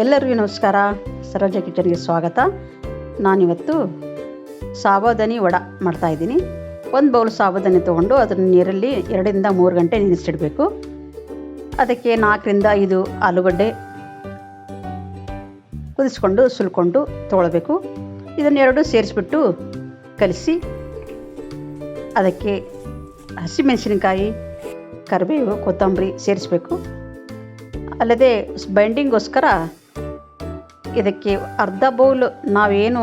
ಎಲ್ಲರಿಗೂ ನಮಸ್ಕಾರ. ಸರೋಜ ಕಿಚನ್ಗೆ ಸ್ವಾಗತ. ನಾನಿವತ್ತು ಸಾಬುದಾನಿ ವಡ ಮಾಡ್ತಾಯಿದ್ದೀನಿ ಒಂದು ಬೌಲ್ ಸಾವಧಾನಿ ತೊಗೊಂಡು ಅದನ್ನು ನೀರಲ್ಲಿ ಎರಡರಿಂದ ಮೂರು ಗಂಟೆ ನೆನೆಸಿಡಬೇಕು ಅದಕ್ಕೆ ನಾಲ್ಕರಿಂದ ಐದು ಆಲೂಗಡ್ಡೆ ಕುದಿಸ್ಕೊಂಡು ಸುಲ್ಕೊಂಡು ತೊಗೊಳ್ಬೇಕು. ಇದನ್ನೆರಡು ಸೇರಿಸ್ಬಿಟ್ಟು ಕಲಿಸಿ, ಅದಕ್ಕೆ ಹಸಿಮೆಣಸಿನಕಾಯಿ, ಕರಿಬೇವು, ಕೊತ್ತಂಬರಿ ಸೇರಿಸಬೇಕು. ಅಲ್ಲದೆ ಬೈಂಡಿಂಗೋಸ್ಕರ ಇದಕ್ಕೆ ಅರ್ಧ ಬೌಲು ನಾವೇನು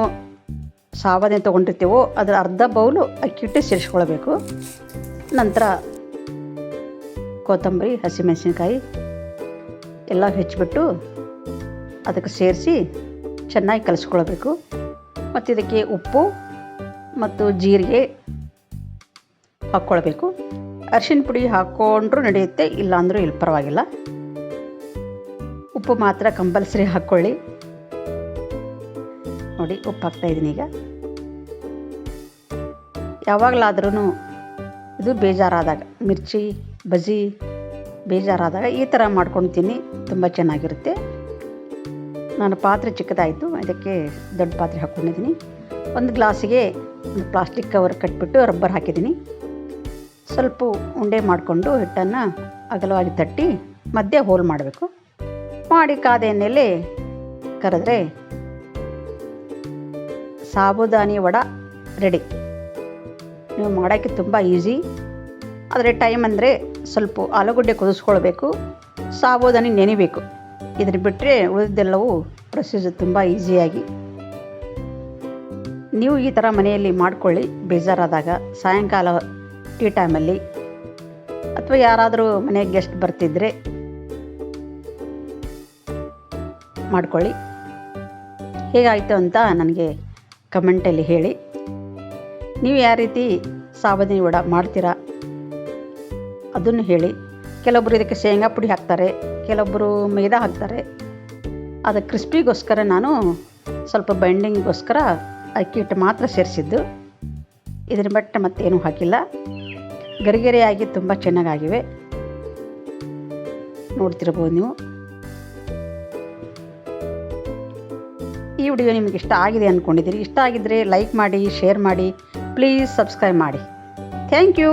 ಸಾವನೆ ತೊಗೊಂಡಿರ್ತೀವೋ ಅದರ ಅರ್ಧ ಬೌಲು ಅಕ್ಕಿ ಹಿಟ್ಟು ಸೇರಿಸ್ಕೊಳ್ಬೇಕು. ನಂತರ ಕೊತ್ತಂಬರಿ, ಹಸಿಮೆಣಸಿನ್ಕಾಯಿ ಎಲ್ಲ ಹೆಚ್ಚಿಬಿಟ್ಟು ಅದಕ್ಕೆ ಸೇರಿಸಿ ಚೆನ್ನಾಗಿ ಕಲಿಸ್ಕೊಳ್ಬೇಕು. ಮತ್ತು ಇದಕ್ಕೆ ಉಪ್ಪು ಮತ್ತು ಜೀರಿಗೆ ಹಾಕ್ಕೊಳ್ಬೇಕು. ಅರಿಶಿನ ಪುಡಿ ಹಾಕ್ಕೊಂಡ್ರೂ ನಡೆಯುತ್ತೆ, ಇಲ್ಲಾಂದರೂ ಇಲ್ಲಿ ಪರವಾಗಿಲ್ಲ. ಉಪ್ಪು ಮಾತ್ರ ಕಂಪಲ್ಸರಿ ಹಾಕ್ಕೊಳ್ಳಿ. ನೋಡಿ ಉಪ್ಪು ಹಾಕ್ತಾಯಿದ್ದೀನಿ ಈಗ. ಯಾವಾಗಲಾದ್ರೂ ಇದು ಬೇಜಾರಾದಾಗ, ಮಿರ್ಚಿ ಬಜಿ ಬೇಜಾರಾದಾಗ ಈ ಥರ ಮಾಡ್ಕೊಂಡು ತಿನ್ನಿ ತುಂಬ ಚೆನ್ನಾಗಿರುತ್ತೆ. ನಾನು ಪಾತ್ರೆ ಚಿಕ್ಕದಾಯಿತು ಅದಕ್ಕೆ ದೊಡ್ಡ ಪಾತ್ರೆ ಹಾಕ್ಕೊಂಡಿದ್ದೀನಿ. ಒಂದು ಗ್ಲಾಸಿಗೆ ಒಂದು ಪ್ಲಾಸ್ಟಿಕ್ ಕವರ್ ಕಟ್ಬಿಟ್ಟು ರಬ್ಬರ್ ಹಾಕಿದ್ದೀನಿ. ಸ್ವಲ್ಪ ಉಂಡೆ ಮಾಡಿಕೊಂಡು ಹಿಟ್ಟನ್ನು ಅಗಲವಾಗಿ ತಟ್ಟಿ ಮಧ್ಯೆ ಹೋಲ್ ಮಾಡಬೇಕು. ಮಾಡಿ ಕಾದ ಎಣ್ಣೆಯಲ್ಲಿ ಕರೆದ್ರೆ ಸಾಬುದಾನಿ ವಡ ರೆಡಿ ನೀವು ಮಾಡೋಕ್ಕೆ ತುಂಬ ಈಸಿ ಆದರೆ ಟೈಮ್ ಅಂದರೆ ಸ್ವಲ್ಪ ಆಲೂಗಡ್ಡೆ ಕುದಿಸ್ಕೊಳ್ಬೇಕು, ಸಾಬುದಾನಿ ನೆನಿಬೇಕು. ಇದನ್ನು ಬಿಟ್ಟರೆ ಉಳಿದೆಲ್ಲವೂ ಪ್ರೊಸೀಜರ್ ತುಂಬ ಈಸಿಯಾಗಿ ನೀವು ಈ ಥರ ಮನೆಯಲ್ಲಿ ಮಾಡ್ಕೊಳ್ಳಿ, ಬೇಜಾರಾದಾಗ. ಸಾಯಂಕಾಲ ಟೀ ಟೈಮಲ್ಲಿ ಅಥವಾ ಯಾರಾದರೂ ಮನೆಗೆ ಗೆಸ್ಟ್ ಬರ್ತಿದ್ರೆ ಮಾಡ್ಕೊಳ್ಳಿ. ಹೇಗಾಯಿತು ಅಂತ ನನಗೆ ಕಮೆಂಟಲ್ಲಿ ಹೇಳಿ. ನೀವು ಯಾವ ರೀತಿ ಸಾಬುದಾನಿ ವಡ ಮಾಡ್ತೀರಾ ಅದನ್ನು ಹೇಳಿ. ಕೆಲವೊಬ್ಬರು ಇದಕ್ಕೆ ಶೇಂಗಾ ಪುಡಿ ಹಾಕ್ತಾರೆ ಕೆಲವೊಬ್ಬರು ಮೈದಾ ಹಾಕ್ತಾರೆ. ಅದು ಕ್ರಿಸ್ಪಿಗೋಸ್ಕರ ನಾನು ಸ್ವಲ್ಪ ಬೈಂಡಿಂಗ್ಗೋಸ್ಕರ ಅಕ್ಕಿ ಹಿಟ್ಟು ಮಾತ್ರ ಸೇರಿಸಿದ್ದು. ಇದರ ಬಿಟ್ಟು ಮತ್ತೇನು ಹಾಕಿಲ್ಲ. ಗರಿಗರಿಯಾಗಿ ತುಂಬ ಚೆನ್ನಾಗಾಗಿವೆ. ನೋಡ್ತಿರ್ಬೋದು ನೀವು. ಈ ವಿಡಿಯೋ ನಿಮಗೆ ಇಷ್ಟ ಆಗಿದೆ ಅಂದ್ಕೊಂಡಿದ್ದೀರಿ ಇಷ್ಟ ಆಗಿದ್ದರೆ ಲೈಕ್ ಮಾಡಿ ಶೇರ್ ಮಾಡಿ ಪ್ಲೀಸ್ ಸಬ್ಸ್ಕ್ರೈಬ್ ಮಾಡಿ. Thank you